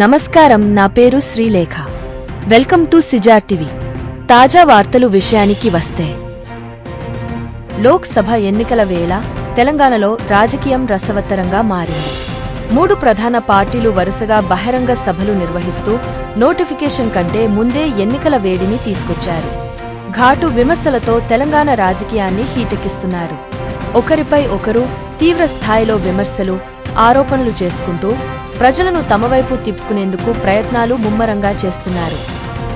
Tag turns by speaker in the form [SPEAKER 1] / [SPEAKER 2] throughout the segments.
[SPEAKER 1] నమస్కారం నా పేరు శ్రీలేఖ. వెల్కమ్ టు సిజా టీవీ. తాజా వార్తలు విషయానికి వస్తే. లోక్సభ ఎన్నికల వేళ తెలంగాణలో రాజకీయం రసవత్తరంగా మారింది. మూడు ప్రధాన పార్టీలు వరుసగా బహిరంగ సభలు నిర్వహిస్తూ నోటిఫికేషన్ కంటే ముందే ఎన్నికల వేడిని తీసుకొచ్చారు. ఘాటు విమర్శలతో తెలంగాణ రాజకీయాన్ని హీటెక్కిస్తున్నారు. ఒకరిపై ఒకరు తీవ్ర స్థాయిలో విమర్శలు ఆరోపణలు చేసుకుంటూ ప్రజలను తమవైపు తిప్పుకునేందుకు ప్రయత్నాలు ముమ్మరంగా చేస్తున్నారు.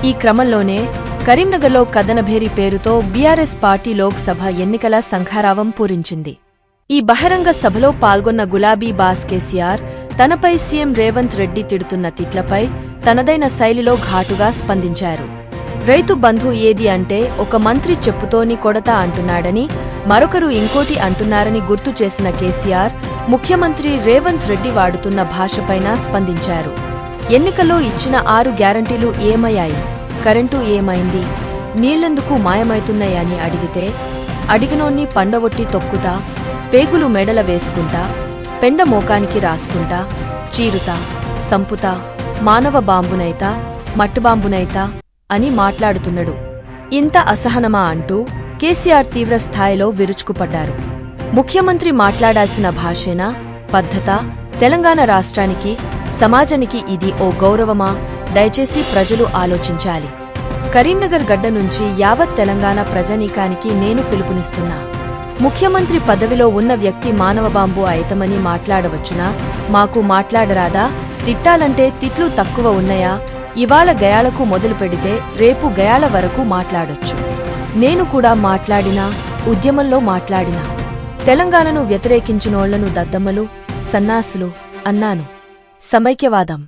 [SPEAKER 1] ఈ క్రమంలోనే కరీంనగర్లో కదనభేరి పేరుతో బీఆర్ఎస్ పార్టీ లోక్సభ ఎన్నికల సంఘారావం పూరించింది. ఈ బహిరంగ సభలో పాల్గొన్న గులాబీ బాస్ కేసీఆర్ తనపై సీఎం రేవంత్ రెడ్డి తిడుతున్న తిట్లపై తనదైన శైలిలో ఘాటుగా స్పందించారు. రైతు బంధు ఏది అంటే ఒక మంత్రి చెప్పుతోని కొడతా అంటున్నాడని మరొకరు ఇంకోటి అంటున్నారని గుర్తు చేసిన కేసీఆర్ ముఖ్యమంత్రి రేవంత్ రెడ్డి వాడుతున్న భాషపైన స్పందించారు. ఎన్నికల్లో ఇచ్చిన ఆరు గ్యారంటీలు ఏమయ్యాయి? కరెంటు ఏమైంది? నీళ్ళెందుకు మాయమైతున్నాయని అడిగితే అడిగినోన్ని పండవొట్టి తొక్కుతా పేగులు మెడల వేసుకుంటా పెండ మోకానికి రాసుకుంటా చీరుతా సంపుతా మానవ బాంబునైతా మట్టుబాంబునైతా అని మాట్లాడుతున్నాడు. ఇంత అసహనమా అంటూ కేసీఆర్ తీవ్ర స్థాయిలో విరుచుకుపడ్డారు. ముఖ్యమంత్రి మాట్లాడాల్సిన భాషేనా పద్ధత తెలంగాణ రాష్ట్రానికి సమాజానికి ఇది ఓ గౌరవమా? దయచేసి ప్రజలు ఆలోచించాలి. కరీంనగర్ గడ్డ నుంచి యావత్ తెలంగాణ ప్రజానీకానికి నేను పిలుపునిస్తున్నా. ముఖ్యమంత్రి పదవిలో ఉన్న వ్యక్తి మానవబాంబు అయితమని మాట్లాడవచ్చునా? మాకు మాట్లాడరాదా? తిట్టాలంటే తిట్లు తక్కువ ఉన్నాయా? ఇవాళ గయాలకు మొదలు పెడితే రేపు గయాల వరకు మాట్లాడొచ్చు. నేను కూడా మాట్లాడినా ఉద్యమంలో మాట్లాడినా. తెలంగాణను వ్యతిరేకించినోళ్ళను దద్దమ్మలు సన్నాసులు అన్నాను. సమైక్యవాదం.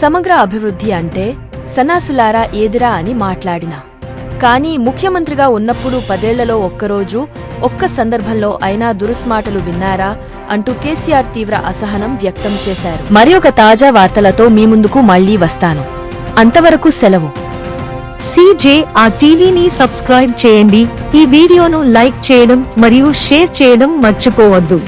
[SPEAKER 1] సమగ్ర అభివృద్ధి అంటే సన్నాసులారా ఏదిరా అని మాట్లాడినా. కానీ ముఖ్యమంత్రిగా ఉన్నప్పుడు పదేళ్ళలో ఒక్కరోజు ఒక్క సందర్భంలో అయినా దురుస్మాటలు విన్నారా? అంటూ కేసీఆర్ తీవ్ర అసహనం వ్యక్తం చేశారు. మరి ఒక తాజా వార్తలతో మీ ముందుకు మళ్ళీ వస్తాను. అంతవరకు సెలవు.
[SPEAKER 2] సిజే ఆ టీవీని సబ్స్క్రైబ్ చేయండి. ఈ వీడియోను లైక్ చేయడం మరియు షేర్ చేయడం మర్చిపోవద్దు.